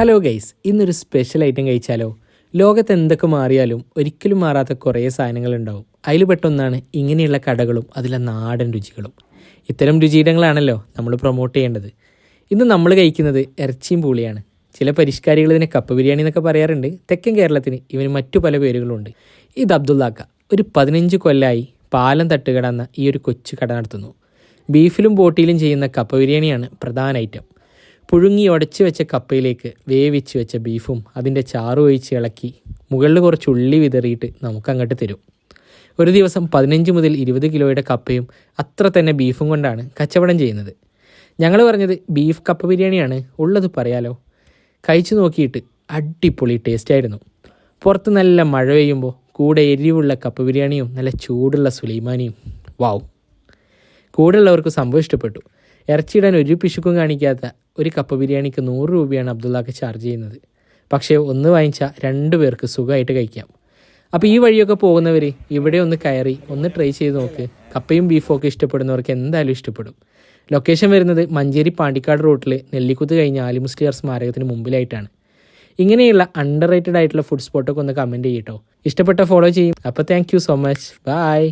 Hello guys ഇന്നൊരു special item കഴിച്ചാലോ? ലോകത്ത് എന്തൊക്കെ മാറിയാലും ഒരിക്കലും മാറാത്ത കുറേ സാധനങ്ങളുണ്ടാവും അതിൽ പെട്ടൊന്നാണ് ഇങ്ങനെയുള്ള കടകളും അതിലെ നാടൻ രുചികളും. ഇത്തരം രുചിയിടങ്ങളാണല്ലോ നമ്മൾ പ്രൊമോട്ട് ചെയ്യേണ്ടത്. ഇന്ന് നമ്മൾ കഴിക്കുന്നത് ഇറച്ചിയും പൂളിയാണ്. ചില പരിഷ്കാരികൾ ഇതിനെ കപ്പ ബിരിയാണി എന്നൊക്കെ പറയാറുണ്ട്. തെക്കൻ കേരളത്തിന് ഇവന് മറ്റു പല പേരുകളുണ്ട്. ഇത് അബ്ദുള്ളാക്ക ഒരു പതിനഞ്ച് കൊല്ലായി പാലം തട്ടുകടന്ന ഈ ഒരു കൊച്ചു കട നടത്തുന്നു. ബീഫിലും ബോട്ടിയിലും ചെയ്യുന്ന കപ്പ ബിരിയാണിയാണ് പ്രധാന ഐറ്റം പുഴുങ്ങി ഉടച്ചു വെച്ച കപ്പയിലേക്ക് വേവിച്ച് വെച്ച ബീഫും അതിന്റെ ചാറ് ഒഴിച്ച് ഇളക്കി മുകളിൽ കുറച്ച് ഉള്ളി വിതറിയിട്ട് നമുക്ക് അങ്ങോട്ട് തരും. ഒരു ദിവസം പതിനഞ്ച് മുതൽ ഇരുപത് കിലോയുടെ കപ്പയും അത്ര തന്നെ ബീഫും കൊണ്ടാണ് കച്ചവടം ചെയ്യുന്നത്. ഞങ്ങൾ പറഞ്ഞത് ബീഫ് കപ്പ ബിരിയാണിയാണ് ഉള്ളത് പറയാലോ. കഴിച്ചു നോക്കിയിട്ട് അടിപൊളി ടേസ്റ്റ് ആയിരുന്നു. പുറത്ത് നല്ല മഴ പെയ്യുമ്പോൾ കൂടെ എരിവുള്ള കപ്പ ബിരിയാണിയും നല്ല ചൂടുള്ള സുലൈമാനിയും. വാവും കൂടെയുള്ളവർക്ക് സംഭവം ഇഷ്ടപ്പെട്ടു. ഇറച്ചിയിടാൻ ഒരു പിശുക്കും കാണിക്കാത്ത ഒരു കപ്പ് ബിരിയാണിക്ക് നൂറ് രൂപയാണ് അബ്ദുള്ളക്ക് ചാർജ് ചെയ്യുന്നത്. പക്ഷേ ഒന്ന് വാങ്ങിച്ചാൽ രണ്ട് പേർക്ക് സുഖമായിട്ട് കഴിക്കാം. അപ്പോൾ ഈ വഴിയൊക്കെ പോകുന്നവർ ഇവിടെ ഒന്ന് കയറി ഒന്ന് ട്രൈ ചെയ്ത് നോക്ക്. കപ്പയും ബീഫും ഒക്കെ ഇഷ്ടപ്പെടുന്നവർക്ക് എന്തായാലും ഇഷ്ടപ്പെടും. ലൊക്കേഷൻ വരുന്നത് മഞ്ചേരി പാണ്ടിക്കാട് റൂട്ടിൽ നെല്ലിക്കുത്ത് കഴിഞ്ഞ ആലിമുസ്ലിയർ സ്മാരകത്തിന് മുമ്പിലായിട്ടാണ്. ഇങ്ങനെയുള്ള അണ്ടർ റേറ്റഡ് ആയിട്ടുള്ള ഫുഡ് സ്പോട്ടൊക്കെ ഒന്ന് കമന്റ് ചെയ്യട്ടോ ഇഷ്ടപ്പെട്ട ഫോളോ ചെയ്യും. അപ്പോൾ താങ്ക് സോ മച്ച് ബൈ